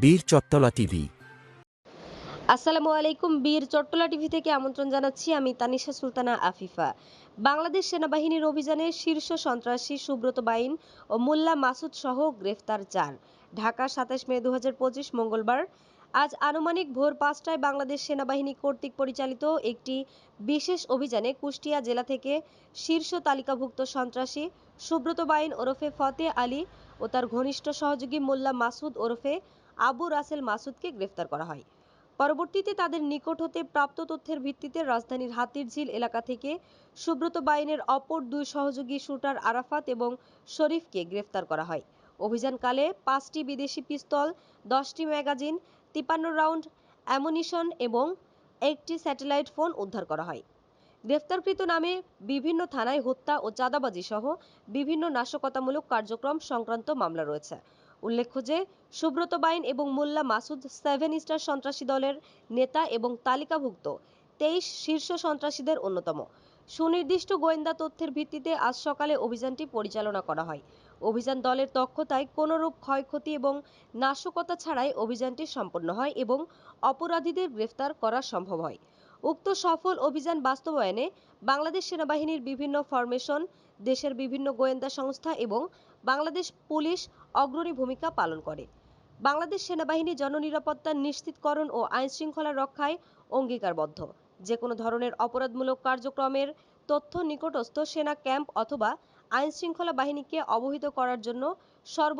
বীর চট্টলা টিভি। আসসালামু আলাইকুম, বীর চট্টলা টিভি থেকে আমন্ত্রণ জানাচ্ছি আমি তানিশা সুলতানা আফিফা। বাংলাদেশ সেনাবাহিনীর অভিযানে শীর্ষ সন্ত্রাসী সুব্রত বাইন ও মোল্লা মাসুদ সহ গ্রেফতার চার। ঢাকা সাতাশ মে দু হাজার পঁচিশ মঙ্গলবার আজ আনুমানিক ভোর পাঁচটায় বাংলাদেশ সেনাবাহিনী কর্তৃক পরিচালিত একটি বিশেষ অভিযানে কুষ্টিয়া জেলা থেকে শীর্ষ তালিকাভুক্ত সন্ত্রাসী সুব্রত বাইন ওরফে ফতে আলী ও তার ঘনিষ্ঠ সহযোগী মোল্লা মাসুদ ওরফে আবু রাসেল মাসুদকে গ্রেফতার করা হয়। পরবর্তীতে তাদের নিকট হতে প্রাপ্ত তথ্যের ভিত্তিতে রাজধানীর হাতিরঝিল এলাকা থেকে সুব্রত বাইনের অপর দুই সহযোগী শুটার আরাফাত এবং শরীফকে গ্রেফতার করা হয়। অভিযানকালে পাঁচটি বিদেশি পিস্তল, দশটি ম্যাগাজিন তিপান্ন রাউন্ড অ্যামুনিশন এবং একটি স্যাটেলাইট ফোন উদ্ধার করা হয়। গ্রেফতারকৃত নামে বিভিন্ন থানায় হত্যা ও চাঁদাবাজি সহ বিভিন্ন নাশকতামূলক কার্যক্রম সংক্রান্ত মামলা রয়েছে। উল্লেখ্য যে, সুব্রত বাইন এবং মোল্লা মাসুদ সেভেন স্টার সন্ত্রাসী দলের নেতা এবং তালিকাভুক্ত তেইশ শীর্ষ সন্ত্রাসীদের অন্যতম। সুনির্দিষ্ট গোয়েন্দা তথ্যের ভিত্তিতে আজ সকালে অভিযানটি পরিচালনা করা হয়। অভিযান দলের দক্ষতায় কোনোরূপ ক্ষয়ক্ষতি এবং নাশকতা ছাড়াই অভিযানটি সম্পন্ন হয় এবং অপরাধীদের গ্রেফতার করা সম্ভব হয়। উক্ত সফল অভিযান বাস্তবায়নে বাংলাদেশ সেনাবাহিনীর বিভিন্ন ফরমেশন, দেশের বিভিন্ন গোয়েন্দা সংস্থা এবং বাংলাদেশ পুলিশ অগ্রণী ভূমিকা পালন করে। বাংলাদেশ সেনাবাহিনী জননিরাপত্তা নিশ্চিতকরণ ও আইনশৃঙ্খলা রক্ষায় অঙ্গীকারবদ্ধ। যে কোনো ধরনের অপরাধমূলক কার্যক্রমের তথ্য নিকটস্থ সেনা ক্যাম্প অথবা আইনশৃঙ্খলা বাহিনীকে অবহিত করার জন্য সর্ব